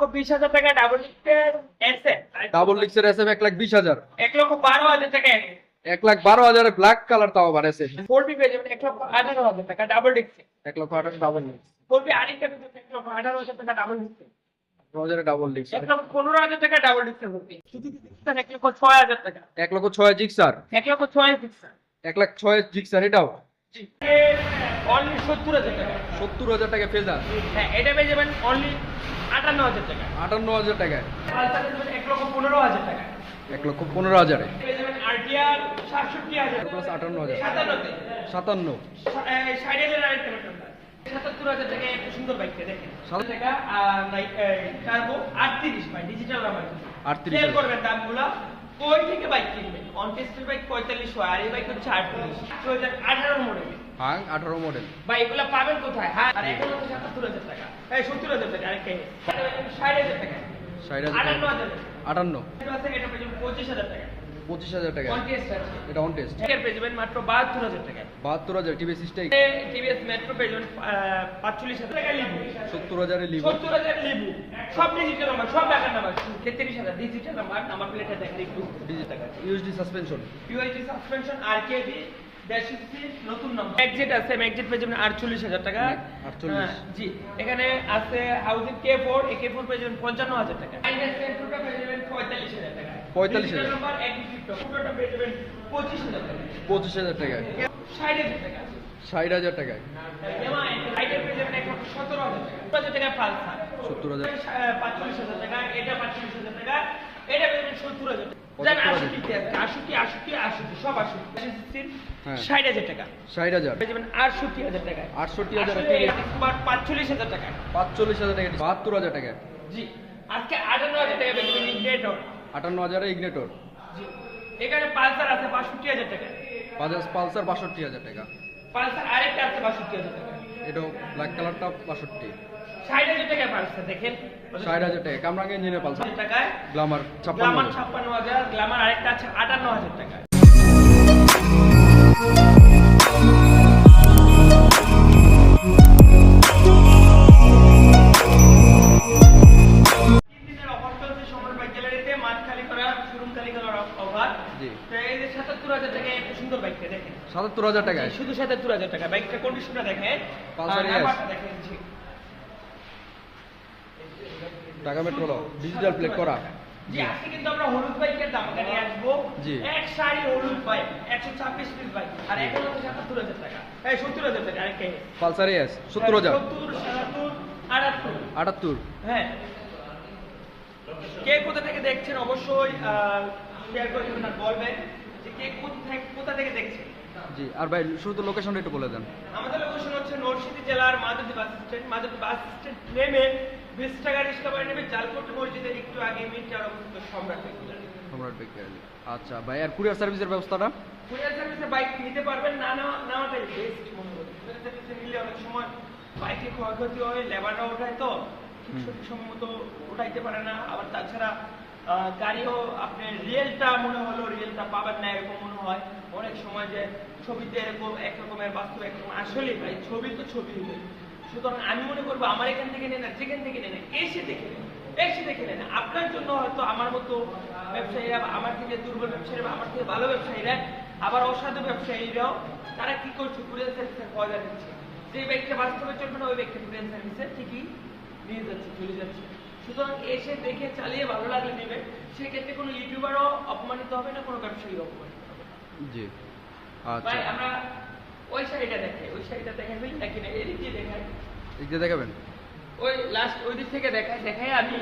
লক্ষ বিশ হাজার টাকা ডাবল ডিস্কের এসএফ ডাবল লিক্সের এসএফ এক লাখ বিশ হাজার। এক লক্ষ বারো হাজার টাকা এক লাখ বারো হাজারের ব্ল্যাক কালার তাও আবার এসএফ ফোর বি পেয়ে যাবেন এক লক্ষ আঠারো হাজার টাকা ডাবল ডিস্কে এক লক্ষ আঠাশ ডাবল লিক্স ফোর বি আরেকটা পেয়ে এক লক্ষ আঠারো হাজার টাকা ডাবল ডিস্কে ডাবল লিক্স এক লক্ষ পনেরো হাজার টাকা ডাবল এক লক্ষ ছয় হাজার টাকা। এক লক্ষ ছয় জিক্সার। এক লক্ষ ছয় পিক্সেল এক লাখ ছয় জিক্সার এটাও। অনলি সত্তর হাজার টাকা। সত্তর হাজার টাকা ফেজার। হ্যাঁ এটা পেয়ে যাবেন অনলি আটান্ন হাজার টাকা আটান্ন হাজার টাকায়। পালসার এক লক্ষ পনেরো হাজার। টাকা এক লক্ষ পনেরো হাজারে আটান্ন হাজার সাতান্ন ষাট হাজার আরেকটা পেট্রোল সাতাত্তর হাজার টাকা একটা সুন্দর বাইকটা দেখেন। সাত- টাকা টার্বো আটত্রিশ ডিজিটাল নাম্বার 38 খেয়াল করবেন থেকে বাইক কিনবেন? অন বাইক পঁয়তাল্লিশ আর বাইক হচ্ছে আটত্রিশ। আঠারো মডেল হাং আঠারো মডেল বা এগুলো পাবেন কোথায়? এই সত্তর হাজার টাকা আরেকটা ষাট হাজার টাকা। ষাট হাজার আটান্ন হাজার আটান্ন। এটা আছে, এটা পেয়ে যাবেন পঁচিশ হাজার টাকা। পঁচিশ হাজার টাকা। অন টেস্ট আছে। এটা অন টেস্ট এর পেয়ে মাত্র বাহাত্তর হাজার টাকা। বাহাত্তর হাজার টিভি সিস্টেক টিভিএস মেট্রো পেয়ে পাঁচচল্লিশ হাজার টাকা। লিবু সত্তর হাজার লিবু সব ডিজিটাল নাম্বার সব টাকার নাম্বার তেত্রিশ হাজার ডিজিটাল নাম্বার নাম্বার প্লেটে দেখেন একটু। Digital USD suspension UIT suspension আর ড্যাশিসি নতুন নাম্বার এক্সিট আছে এক্সিট পেয়ে যাবেন আটচল্লিশ হাজার টাকা। 48 হ্যাঁ, জি এখানে আছে housing K four K four পেয়ে যাবেন পঞ্চান্ন হাজার টাকা। পঁয়তাল্লিশ হাজার টাকা। 45,000 নাম্বার একই পুরোটা পেয়ে যাবেন পঁচিশ হাজার টাকা। পঁচিশ হাজার টাকায় ষাট হাজার টাকা ষাট হাজার টাকায় আইটেল পেয়ে যাবেন এক লক্ষ সতেরো হাজার টাকা। হাজার সত্তর হাজার। পাঁচচল্লিশ হাজার টাকা এটা পাঁচচল্লিশ হাজার টাকা এটা সত্তর হাজার টাকা। হাজার। আশুটি আশুটি আশুটি সব আশুটি। ষাট হাজার টাকা। ষাট হাজার। আটষট্টি হাজার টাকা আটষট্টি হাজার পাঁচচল্লিশ হাজার টাকা। পাঁচচল্লিশ হাজার টাকা। বাহাত্তর হাজার টাকা। জি। আজকে আটান্ন হাজার টাকা পেয়ে আটান্ন হাজারে ইগনেটর এখানে পালসার আছে বাষট্টি হাজার টাকা। পালসার বাষট্টি হাজার টাকা। পালসার আরেকটা আছে বাষট্টি হাজার টাকা। এটাও ব্ল্যাক কালারটা বাষট্টি। ষাট হাজার টাকা পালসার দেখেন ষাট হাজার টাকা কামরাঙ্গে ইঞ্জিনের পালসার টাকায় গ্লামার গ্লামার হাজার। ছাপ্পান্ন হাজার গ্লামার আরেকটা আছে আটান্ন হাজার টাকা তিন দিনের offer চলছে সমর বাইক গ্যালারিতে, মাঠ খালি করা, showroom খালি করার offer। জি। তো এই যে 77,000 টাকায় বাইকটা। সাতাত্তর হাজার টাকায় শুধু 77,000 টাকা। বাইকটার conditionটা দেখেন। দেখেন। ঢাকা মেট্রো ডিজিটাল প্লেট করা। জি, আজকে কিন্তু আমরা হলুদ বাইকের দামটা নিয়ে আসব। জি। এক সারি হলুদ বাইক, 126 পিস বাইক। আর এখন হচ্ছে 77,000 টাকা। এই 70,000 টাকা, আরেকটা পালসার এস সত্তর হাজার। 70, 77, 78 আটাত্তর। হ্যাঁ। কে কোথা থেকে দেখছেন অবশ্যই শেয়ার করে দেবেন আর বলবেন যে কে কোথা থেকে দেখছেন। জি আর ভাই শুধু লোকেশনটা একটু বলে দেন। আমাদের লোকেশন হচ্ছে নরসিংদী জেলার Madhabdi bus stand Madhabdi bus stand নেমে বিশ টাকা রিক্সা নেবে জালকোট মসজিদের একটু আগে মিনিটে অবস্থিত সম্রাট বেকুলার সম্রাট বেকারি আচ্ছা ভাই আর কুরিয়ার সার্ভিসের ব্যবস্থাটা? কুরিয়ার সার্ভিসে বাইক নিতে পারবেন না নেওয়া নেওয়াটাই বেস্ট মনে করি। কুরিয়ার সার্ভিসে নিলে অনেক সময় বাইকে ক্ষয়ক্ষতি হয় লেবাররা ওঠায় তো ঠিক সঠিক সময় মতো উঠাইতে পারে না। আবার তাছাড়া গাড়িও আপনি রিয়েলটা মনে হলো রিয়েলটা পাবেন না এরকম মনে হয়। অনেক সময় যে ছবিতে এরকম এক রকমের বাস্তব একরকম আসলেই ভাই ছবি তো ছবি সুতরাং আমি মনে করব আমার এখান থেকে নেন আর যেখান থেকে নেন এসে দেখে নেন এসে দেখে নেন। আপনার জন্য হয়তো আমার মতো ব্যবসায়ীরা আমার থেকে দুর্বল ব্যবসায়ীরা বা আমার থেকে ভালো ব্যবসায়ীরা আবার অসাধু ব্যবসায়ীরাও তারা কি করছে? কুরিয়ার সার্ভিসে পয়সা দিচ্ছে যে ব্যক্তিটা বাস্তবে চলবে না ওই ব্যক্তি কুরিয়ার সার্ভিসে ঠিকই নিয়ে যাচ্ছে চলে যাচ্ছে। সুতরাং এসে দেখে চালিয়ে ভালো লাগলে নেবে। সেক্ষেত্রে কোনো ইউটিউবারও অপমানিত হবে না কোনো ব্যবসায়ীও অপমানিত হবে জি। আচ্ছা। আমরা ওই শাড়িটা দেখাই ওই শাড়িটা ফেলি নাকি না এদিক দিয়ে দেখাই এই যে দেখাবেন? ওই লাস্ট ওই দিক থেকে দেখাই দেখাই আমি।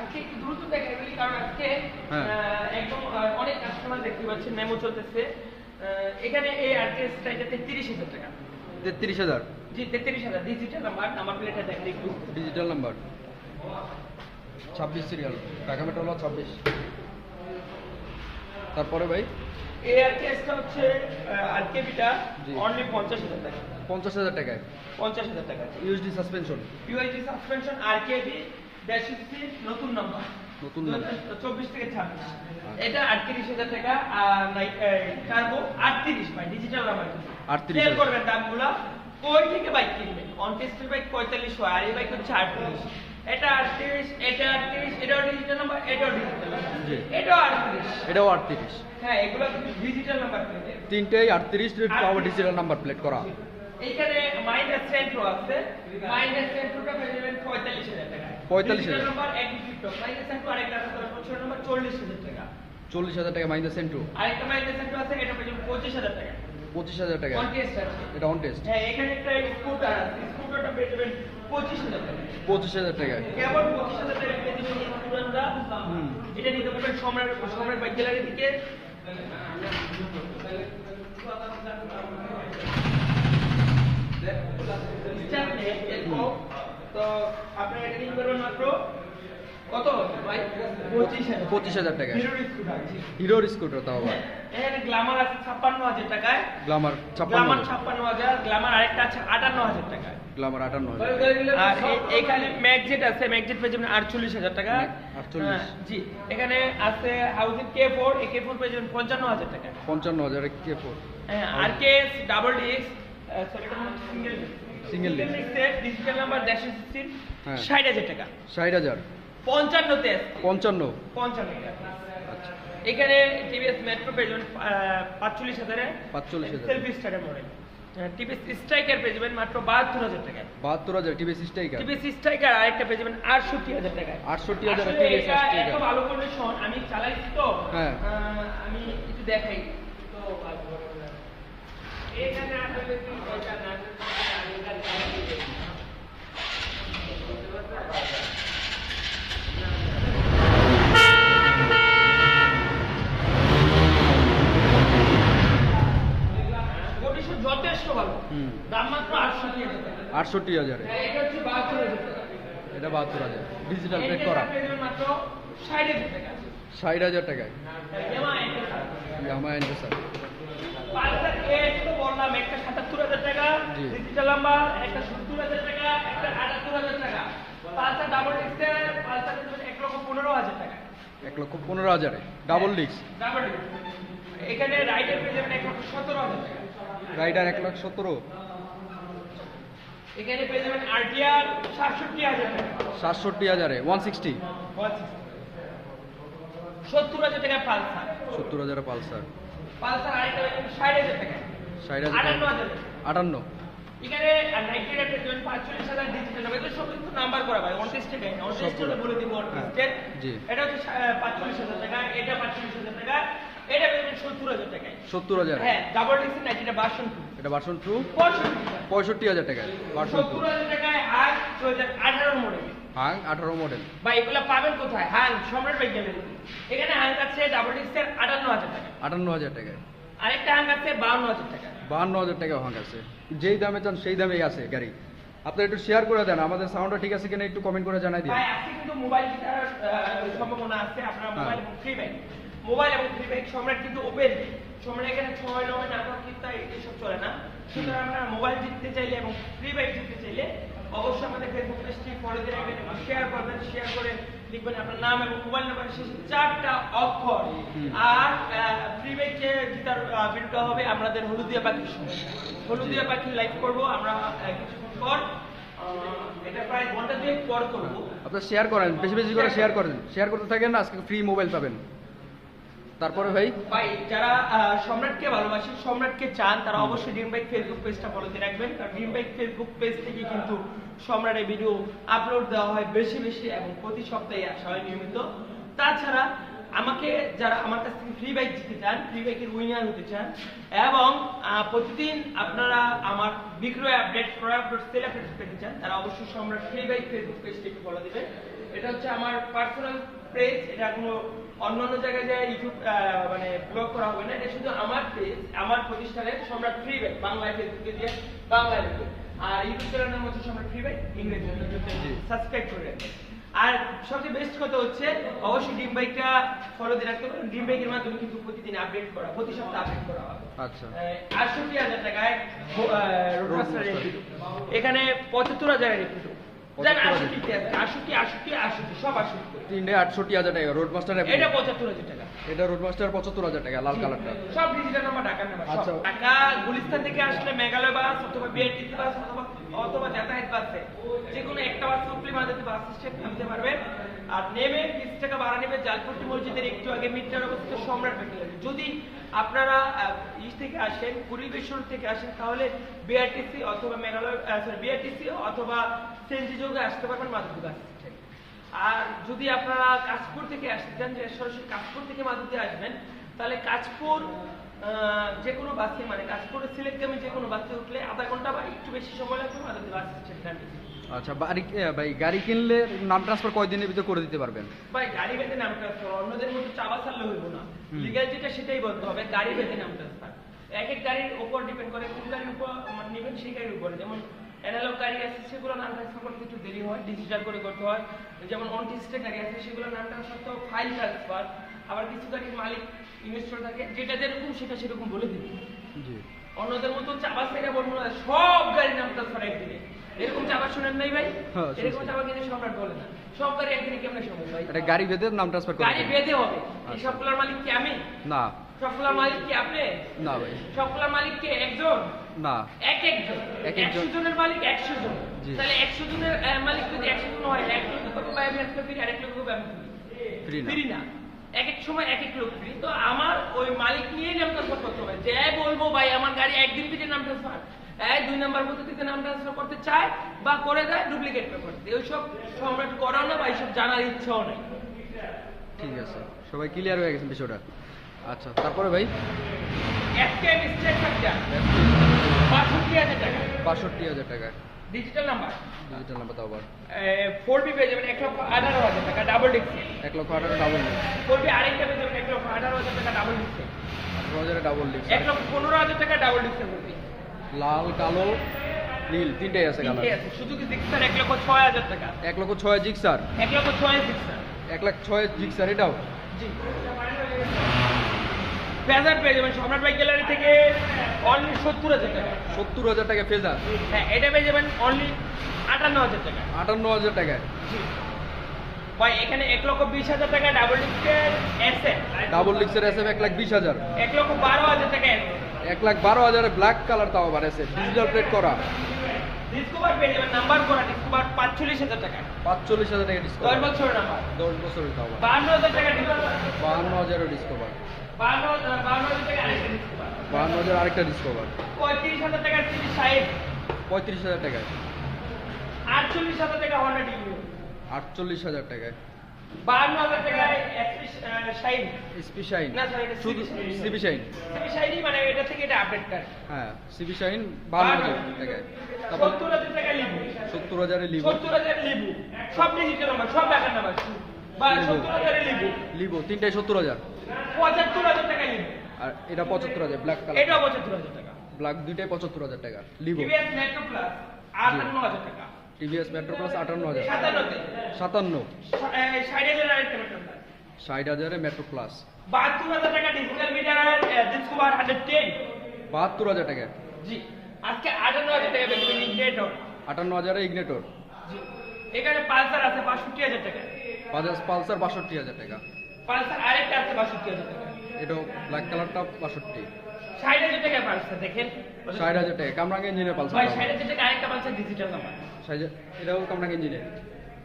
আজকে একটু দ্রুত দেখাই বলি কারণ আজকে হ্যাঁ। একদম অনেক কাস্টমার দেখতে পাচ্ছেন মেমো চলতেছে। এখানে এই আর্টিস্টটা এটা তেত্রিশ হাজার টাকা। তেত্রিশ হাজার? জি তেত্রিশ হাজার। ডিজিটাল নাম্বার নাম্বার প্লেটটা দেখেন একটু। ডিজিটাল নাম্বার ছাব্বিশ সিরিয়াল ঢাকা মেট্রো ছাব্বিশ। তারপরে ভাই? এই আর্টিস্টটা হচ্ছে আরকেবিটা জি। অনলি পঞ্চাশ হাজার টাকা। পঞ্চাশ হাজার টাকায়? পঞ্চাশ হাজার টাকা। USD suspension UIT suspension RKB ড্যাশিসি নতুন নাম্বার নতুন চব্বিশ থেকে ছাব্বিশ। এটা আটত্রিশ হাজার টাকা আর টার্বো আটত্রিশ ভাই ডিজিটাল নাম্বার 38 খেয়াল হাজার। করবেন দামগুলো। কই থেকে বাইক কিনবেন? অন টেস্টের বাইক পঁয়তাল্লিশ হয় আর এই বাইক হচ্ছে আটত্রিশ। এটা আটত্রিশ এটা আটত্রিশ এটাও ডিজিটাল নাম্বার এটাও ডিজিটাল জি। এটাও আটত্রিশ। এটাও আটত্রিশ। হ্যাঁ এগুলো ডিজিটাল নাম্বার তিনটেই আটত্রিশ পাওয়ার ডিজিটাল নাম্বার প্লেট করা। এইখানে মাইনাস সেন্ট্রো আছে। মাইনাস সেন্ট্রোটা পেয়ে যাবেন পঁয়তাল্লিশ হাজার টাকা। 45,000 নাম্বার একই ফিফটো মাইনাস সেন্ট্রো আরেকটা আছে বছর নাম্বার চল্লিশ হাজার টাকা। চল্লিশ হাজার টাকা মাইনাস সেন্টু আরেকটা মাইনাস সেন্ট্রো আছে এটা পেয়ে পঁচিশ হাজার টাকা। পঁচিশ হাজার টাকা। এটা অন টেস্ট হ্যাঁ এখানে একটা স্কুটার আছে। স্কুটারটা পেয়ে যাবেন পঁচিশ হাজার টাকা। পঁচিশ হাজার টাকা। কেবল পঁচিশ হাজার টাকা পেয়ে যাবেন এই স্কুটারটা এটা নিতে পারবেন সম্রাট সম্রাট বাইক গ্যালারি থেকে। তো আপনারা এটা নিতে পারবেন মাত্র কত? ভাই 25000 টাকা। হিরোর স্কুটার তাও আবার। হ্যাঁ, এর গ্ল্যামার আছে 56000 টাকায়। গ্ল্যামার 56000 গ্ল্যামার আরেকটা আছে 58000 টাকায়। গ্ল্যামার 58000 আর এখানে ম্যাগজেট আছে ম্যাগজেট পেয়ে 48000 টাকা। হ্যাঁ, 48 হ্যাঁ, জি। এখানে আছে হাউজিং কে4 এই কে4 পেয়ে 55000 টাকা 55000 এর কে4 হ্যাঁ আর কে ডাবল ডিএক্স সরি এটা সিঙ্গেল সিঙ্গেল ডিজিটাল নাম্বার 116 60000 টাকা। 60000 পঞ্চান্নতে পঞ্চান্ন। পঞ্চান্ন এখানে টিভিএস মেট্রো পেয়েছেন পাঁচচল্লিশ হাজারে। পাঁচচল্লিশ হাজার। সেলফি স্টারের মডেল টিভিএস স্ট্রাইকার পেজবেন মাত্র বাহাত্তর হাজার টাকায়। বাহাত্তর হাজার টিভিএস স্ট্রাইকার টিভিএস স্ট্রাইকার আরেকটা পেয়ে যাবেন আটষট্টি হাজার টাকায়। আটষট্টি হাজার টিভিএস স্ট্রাইকার ভালো কন্ডিশন আমি চালাইছি তো। হ্যাঁ। আমি একটু দেখাই। তো এখানে আপনাদের আটষট্টি হাজারে। হ্যাঁ, এটা বাহাত্তর হাজার। ডিজিটাল প্লেট করা। ষাট হাজার টাকায়। স্যার এক লক্ষ পনেরো হাজার টাকা। এক লক্ষ পনেরো হাজারে। ডাবল ডিস্ক এখানে রাইডার পেয়ে যাবেন এক লক্ষ সতেরো হাজার টাকা। রাইডার এক লাখ সতেরো। এখানে পেয়ে যাবেন আরটিআর সাতষট্টি হাজার টাকা। সাতষট্টি হাজারে ওয়ান সিক্সটি সত্তর হাজার টাকা পালসার। সত্তর হাজারে পালসার। পালসার আরেকটা পেয়ে যাবেন ষাট হাজার টাকা। ষাট হাজার আটান্ন টাকা। হাজার টাকা। আটান্ন। এখানে নাইনটি এইট পেয়ে পাঁচচল্লিশ হাজার ডিজিটাল নাম্বার এগুলো সব কিন্তু নাম্বার করা ভাই অন টেস্টে দেয় অন বলে দিব অন হ্যাঁ, টেস্টের জি। এটা হচ্ছে পাঁচচল্লিশ হাজার টাকা এটা পাঁচচল্লিশ হাজার টাকা এটা পেয়ে হাজার টাকায়। সত্তর হাজার? হ্যাঁ ডাবল ডিক্সের নাইট এটা বাসন এটা ভার্সন টু পঁয়ষট্টি হাজার। টাকায় ভার্সন টু আঠারো মডেল হাং আঠারো মডেল বা এগুলো পাবেন কোথায়? হাং সম্রাট এখানে হাং আছে ডাবল ডিক্সের আটান্ন হাজার টাকা আটান্ন হাজার টাকায়। আরেকটা হাং আছে বাউন্ন হাজার টাকা বাহান্ন হাজার টাকা হাং আছে। যেই দামে চান সেই দামেই আছে গাড়ি। আপনারা একটু শেয়ার করে দেন আমাদের সাউন্ডটা ঠিক আছে কিনা একটু কমেন্ট করে জানাই দিন। ভাই আজকে কিন্তু মোবাইল সম্ভাবনা আছে আপনার হ্যাঁ। মোবাইল এবং ফ্রি মোবাইল এবং ফ্রি সম্রাট কিন্তু ওপেন এখানে ছয় নাটক এসব চলে না। সুতরাং মোবাইল জিততে চাইলে এবং ফ্রি ব্যাগ জিততে চাইলে অবশ্যই আমাদের ফেসবুক পেজটি ফলো দিয়ে রাখবেন এবং শেয়ার করবেন। শেয়ার করে লিখবেন আপনার নাম এবং মোবাইল নাম্বার শেষে চারটা অক্ষর। আর ফ্রি জিতার আহ, ভিডিওটা হবে আমাদের হলুদিয়া পাখির সঙ্গে হলুদিয়া পাখি লাইভ করব আমরা কিছুক্ষণ পর। এটা প্রায় ঘণ্টা দুয়েক পর করব। আপনারা শেয়ার করেন বেশি বেশি করে শেয়ার করেন। শেয়ার করতে থাকেন আজকে ফ্রি মোবাইল পাবেন। তারপরে ভাই? ভাই, যারা সম্রাটকে ভালোবাসেন, সম্রাটকে চান, তারা অবশ্যই ড্রিম বাইক ফেসবুক পেজটা ফলো দিয়ে রাখবেন। কারণ ড্রিম বাইক ফেসবুক পেজ থেকে কিন্তু সম্রাটের ভিডিও আপলোড দেওয়া হয় বেশি বেশি এবং প্রতি সপ্তাহে আসা হয় নিয়মিত। তাছাড়া আমাকে যারা আমার কাছ থেকে ফ্রি বাইক জিতে চান ফ্রি বাইকের উইনার হতে চান, এবং প্রতিদিন আপনারা আমার বিক্রয় আপডেট ক্রয় আপডেট সেল আপডেট পেতে চান, তারা অবশ্যই সম্রাট ফ্রি বাইক ফেসবুক পেজটিকে ফলো দিবেন এটা হচ্ছে আমার পার্সোনাল পেজ এটা কোনো অন্যান্য জায়গায় যে ইউটিউব মানে ব্লগ করা হবে না এটা শুধু আমার পেজ আমার প্রতিষ্ঠানের সম্রাট ফ্রি বাইক বাংলায় ফেসবুকে দিয়ে বাংলায় লিখবে। আর ইউটিউব চ্যানেলের মধ্যে সম্রাট ফ্রি বাইক ইংরেজি সাবস্ক্রাইব করে রাখবেন আর সবচেয়ে বেস্ট কথা হচ্ছে অবশ্যই ডিম বাইকটা ফলো দিয়ে রাখতে পারেন ডিম বাইকের মাধ্যমে কিন্তু প্রতিদিন আপডেট করা প্রতি সপ্তাহে আপডেট করা হবে। আচ্ছা। আটষট্টি হাজার টাকায় এখানে পঁচাত্তর হাজারের রেপিডো জান 75,000 আটষট্টি আছে আটষট্টি আটষট্টি আটষট্টি সব আটষট্টি করে। তিনটে আটষট্টি হাজার টাকা রোড মাস্টার এটা পঁচাত্তর হাজার টাকা। এটা রোড মাস্টার পঁচাত্তর হাজার টাকা লাল কালারটা। সব ডিজিটাল নাম্বার ঢাকার নাম্বার আচ্ছা। ঢাকা গুলিস্তান থেকে আসলে মেঘালয় বাস অথবা বিআরটিসি বাস অথবা অথবা যাতায়াত বাসে যে কোনো একটা বাস উঠলে মাঝে বাস স্ট্যান্ড নামতে পারবেন। আর নেমে বিশ টাকা ভাড়া নেবে জালপট্টি মসজিদের একটু আগে মিটার অবস্থিত সম্রাট যদি আপনারা আহ, ই থেকে আসেন পরিবেশন থেকে আসেন তাহলে বিআরটিসি অথবা মেঘালয় সরি বিআরটিসি অথবা সেনজি যোগে আসতে পারবেন মাধবী বাস আর যদি আপনারা কাশপুর থেকে আসতে চান যে সরাসরি কাশপুর থেকে মাধুতে আসবেন তাহলে কাশপুর আহ, যে কোনো বাসে মানে কাশপুরের সিলেক্টগামী যে কোনো বাসে উঠলে আধা ঘণ্টা বা একটু বেশি সময় লাগবে মাধুতে বাস স্ট্যান্ড আচ্ছা বাড়ি ভাই গাড়ি কিনলে নাম ট্রান্সফার কয়দিনের ভিতরে করে দিতে পারবেন? ভাই গাড়ি বেঁধে নাম ট্রান্সফার অন্যদের মতো চাবা ছাড়লে হইব না। হুম। লিগ্যাল যেটা সেটাই বলতে হবে গাড়ি বেঁধে নাম ট্রান্সফার এক এক গাড়ির উপর ডিপেন্ড করে কোন গাড়ির উপর মানে নেবেন সেই গাড়ির উপরে। যেমন অ্যানালগ গাড়ি আছে সেগুলো নাম ট্রান্সফার করতে একটু দেরি হয় ডিজিটাল করে করতে হয়। যেমন অন ডিজিটাল গাড়ি আছে সেগুলো নাম ট্রান্সফার তো ফাইল ট্রান্সফার আবার কিছু গাড়ির মালিক ইনভেস্টর থাকে যেটা যেরকম সেটা সেরকম বলে দিবে। জি। অন্যদের মতো চাবা সেটা বলব না সব গাড়ির নাম ট্রান্সফার একদিনে এরকম চাবা শুনেন নাই ভাই? হ্যাঁ, এরকম চাবা কিন্তু সম্রাট বলে না। সব গাড়ি একদিনে কেমনে সম্ভব ভাই? গাড়ি বেঁধে নাম ট্রান্সফার করে গাড়ি। বেঁধে হবে। এই আচ্ছা। সবগুলোর মালিক কি আমি? না। সবগুলোর মালিক কি আপনি? না ভাই। সবগুলোর মালিক কি একজন? না। এক একজন। এক একজন। জনের মালিক একশো জন। তাহলে একশো জনের মালিক যদি একশো জন হয় এক পাই আমি একটা ফ্রি আমি ফ্রি না। ফ্রি না। এক এক সময় এক এক লোক ফ্রি। তো আমার ওই মালিক নিয়েই নাম ট্রান্সফার করতে হবে। যে বলব ভাই আমার গাড়ি একদিন থেকে নাম ট্রান্সফার এই দুই নাম্বার পদ্ধতিতে নাম ট্রান্সফার করতে চায় বা করে দেয় ডুপ্লিকেট পেপার ওইসব সম্রাট করাও না বা এইসব জানার ইচ্ছাও নাই। ঠিক আছে। সবাই ক্লিয়ার হয়ে গেছে বিষয়টা? আচ্ছা তারপরে ভাই? বাষট্টি হাজার টাকা। ডিজিটাল নাম্বার ডিজিটাল নাম্বার তাও আবার। ফোর বি পেয়ে যাবেন এক লক্ষ আঠারো হাজার টাকা ডাবল ডিক্সে এক লক্ষ আঠারো ডাবল ফোর বি আরেকটা পেয়ে যাবেন এক লক্ষ আঠারো হাজার টাকা ডাবল ডিক্সে আঠারো হাজারে ডাবল এক লক্ষ পনেরো হাজার টাকা ডাবল ডিক্সে লাল কালো নীল তিনটেই আছে কালার সুজুকি জিক্সার? এক লক্ষ ছয় হাজার টাকা। এক লক্ষ ছয় জিক্সার। এক লক্ষ ছয় জিক্সার। এক লাখ ছয় জিক্সার এটাও? জি। পেজার পেয়ে যাবেন সম্রাট বাইক গ্যালারি থেকে অনলি সত্তর হাজার টাকা। সত্তর হাজার টাকা ফেজার? হ্যাঁ এটা পেয়ে যাবেন অনলি আটান্ন হাজার টাকা। আটান্ন হাজার টাকায় ভাই এখানে এক লক্ষ বিশ হাজার টাকা ডাবল ডিক্সের এসে ডাবল লিক্সের এসে এক লাখ বিশ হাজার। এক লক্ষ বারো হাজার টাকা এক লাখ বারো হাজারে ব্ল্যাক কালার তাও আবার এসে ডিজিটাল প্লেট করা। ডিসকভার পেয়ে যাবেন নাম্বার করা ডিসকভার পাঁচচল্লিশ হাজার টাকা। পাঁচচল্লিশ হাজার টাকা দশ ডিসকাউন্ট বছরের নাম্বার দশ বছরের তাও বাহান্ন হাজার টাকা ডিসকভার বাহান্ন হাজারও ডিসকভার বাহান্ন হাজার টাকা আরেকটা ডিসকভার পঁয়ত্রিশ হাজার টাকা সাহেব পঁয়ত্রিশ হাজার টাকায়। আটচল্লিশ হাজার টাকা হন্ডা ডিগ্রি আটচল্লিশ হাজার টাকায়। বাহান্ন হাজার টাকায় শাইন এসপি শাইন না, sorry, এটা শুধু সিবি শাইন সিবি শাইনই মানে এটা থেকে এটা আপডেট কার হ্যাঁ সিবি শাইন বাহান্ন হাজার টাকায়। সত্তর হাজার টাকা লিবু সত্তর হাজারে লিবো সত্তর হাজার লিবু সব ডিজিটাল নাম্বার সব নাম্বার বা। সত্তর লিবু লিবো তিনটায় সত্তর হাজার। পঁচাত্তর হাজার টাকা আর এটা পঁচাত্তর হাজার ব্ল্যাক কালার এটাও পঁচাত্তর হাজার টাকা। ব্ল্যাক দুইটাই পঁচাত্তর হাজার টাকা। লিবো টিভিএস মেট্রো প্লাস আটান্ন হাজার টাকা। টিভিএস মেট্রো প্লাস আটান্ন হাজার। সাতান্ন। ষাট হাজার মেট্রো প্লাস বাহাত্তর হাজার টাকা digital meter Discover hundred ten. বাহাত্তর হাজার টাকা। জি। আজকে আটান্ন হাজার টাকা ইন্ডিকেটর আটান্ন হাজারে ইগনেটর এখানে পালসার আছে বাষট্টি হাজার টাকা। বাজাজ পালসার বাষট্টি হাজার টাকা। পালসার আরেকটা আছে বাষট্টি হাজার টাকা। এটাও ব্ল্যাক কালারটা বাষট্টি। ষাট হাজার টাকা পালসার দেখেন। ষাট হাজার টাকা কামরাঙ্গা ইঞ্জিনের পালসার ভাই ষাট হাজার টাকা আরেকটা পালসার ডিজিটাল নাম্বার এটাও কামরাঙ্গা ইঞ্জিনের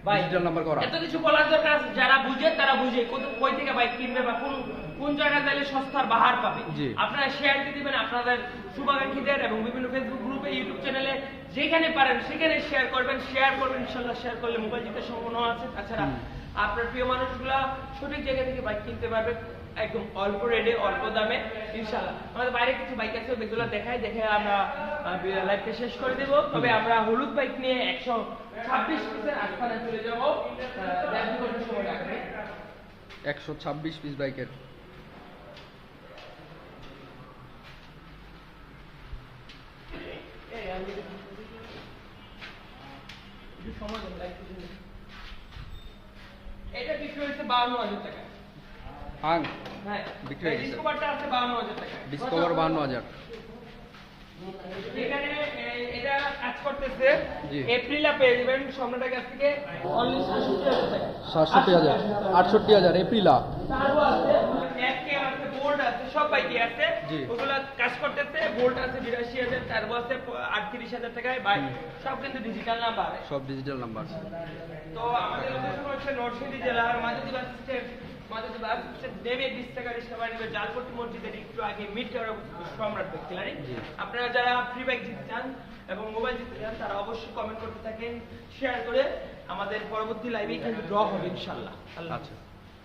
ভাই ডিজিটাল নাম্বার করা। এত কিছু বলার দরকার আছে যারা বুঝে তারা বুঝে কত- কই থেকে বাইক কিনবে বা কোন কোন জায়গায় গেলে সস্তার বাহার পাবে। আপনারা শেয়ার দিয়ে দিবেন আপনাদের শুভাকাঙ্ক্ষীদের এবং বিভিন্ন ফেসবুক গ্রুপে ইউটিউব চ্যানেলে যেখানে পারেন সেখানে শেয়ার করবেন শেয়ার করবেন ইনশাল্লাহ শেয়ার করলে মোবাইল জিতে সম্ভাবনা আছে। তাছাড়া। আপনার প্রিয় মানুষগুলা সঠিক জায়গা থেকে বাইক কিনতে পারবে একদম অল্প রেটে অল্প দামে ইনশাল্লাহ আমাদের বাইরে কিছু বাইক আছে ওইগুলো দেখাই দেখে আমরা লাইভটা শেষ করে দেব। তবে আমরা হলুদ বাইক নিয়ে একশো ছাব্বিশ পিসের আস্থানে চলে যাব। সময় লাগবে? একশো ছাব্বিশ পিস বাইকের সময় দেন, live কিছু নেই। এটা বিক্রি হয়েছে বাউন্ন হাজার টাকা। হাং হ্যাঁ বিক্রি হয়ে গেছে। ডিসকভারটা আছে টাকা। ডিসকভার এখানে এটা কাজ করতেছে। এপ্রিল পেয়ে যাবেন সম্রাটের কাছ থেকে। অনলি সাতষট্টি হাজার টাকা। সাতষট্টি হাজার আটষট্টি হাজার এপ্রিলা তারও আছে এফকে আছে বোর্ড আছে সব বাইকে আছে। ওগুলা কাজ করতেছে গোল্ড আছে বিরাশি হাজার আছে আটত্রিশ হাজার টাকায় ভাই সব কিন্তু ডিজিটাল নাম্বার সব ডিজিটাল নাম্বার তো আমাদের লোকেশন হচ্ছে নরসিংদী জেলার বাস স্ট্যান্ড মাঝাদি বাস স্ট্যান্ড নেমে বিশ টাকা রিক্সা ভাড়া জালপট্টি মসজিদের একটু আগে মিড সম্রাট ব্যক্তিলারি জি। আপনারা যারা ফ্রি বাইক জিততে চান এবং মোবাইল জিততে চান তারা অবশ্যই কমেন্ট করতে থাকেন শেয়ার করে আমাদের পরবর্তী লাইভে কিন্তু ড্র হবে ইনশাল্লাহ আল্লাহ আচ্ছা।